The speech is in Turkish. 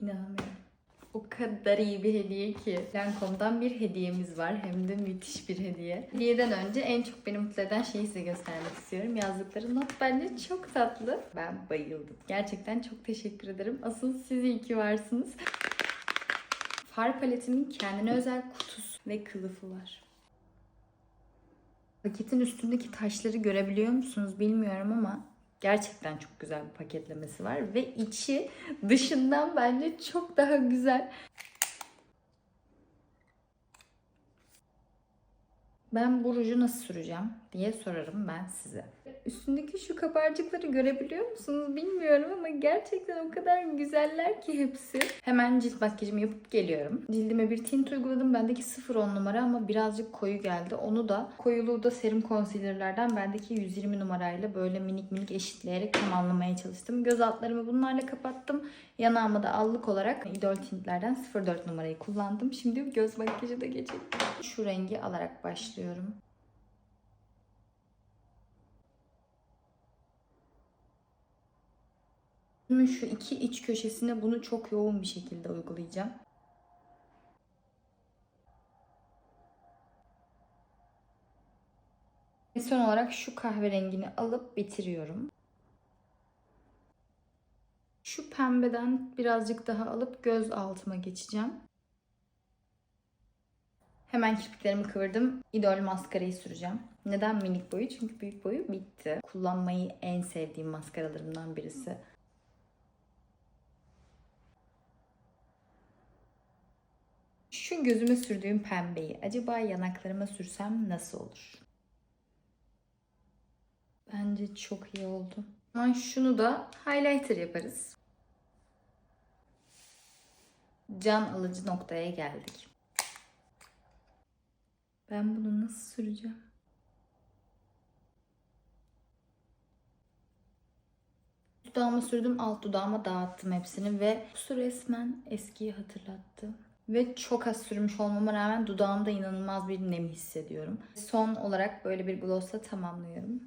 İnanamıyorum. O kadar iyi bir hediye ki. Lancome'dan bir hediyemiz var. Hem de müthiş bir hediye. Hediyeden önce en çok beni mutlu eden şeyi size göstermek istiyorum. Yazdıkları not bence çok tatlı. Ben bayıldım. Gerçekten çok teşekkür ederim. Asıl siz iyi varsınız. Far paletimin kendine özel kutusu ve kılıfı var. Paketin üstündeki taşları görebiliyor musunuz bilmiyorum ama gerçekten çok güzel bir paketlemesi var ve içi dışından bence çok daha güzel. Ben bu ruju nasıl süreceğim diye sorarım ben size. Üstündeki şu kabarcıkları görebiliyor musunuz bilmiyorum ama gerçekten o kadar güzeller ki hepsi. Hemen cilt makyajımı yapıp geliyorum. Cildime bir tint uyguladım. Bendeki 0-10 numara ama birazcık koyu geldi. Onu da koyuluğu da serum concealer'lardan bendeki 120 numarayla böyle minik minik eşitleyerek tamamlamaya çalıştım. Göz altlarımı bunlarla kapattım. Yanağıma da allık olarak idol tintlerden 04 numarayı kullandım. Şimdi göz makyajı da geçelim. Şu rengi alarak başlıyorum. Şu iki iç köşesine bunu çok yoğun bir şekilde uygulayacağım. Ve son olarak şu kahverengini alıp bitiriyorum. Şu pembeden birazcık daha alıp göz altıma geçeceğim. Hemen kirpiklerimi kıvırdım. İdol maskarayı süreceğim. Neden minik boyu? Çünkü büyük boyu bitti. Kullanmayı en sevdiğim maskaralarımdan birisi. Şu gözüme sürdüğüm pembeyi acaba yanaklarıma sürsem nasıl olur? Bence çok iyi oldu. Ama şunu da highlighter yaparız. Can alıcı noktaya geldik. Ben bunu nasıl süreceğim? Dudağıma sürdüm, alt dudağıma dağıttım hepsini ve su resmen eskiyi hatırlattı. Ve çok az sürmüş olmama rağmen dudağımda inanılmaz bir nem hissediyorum. Son olarak böyle bir glossla tamamlıyorum.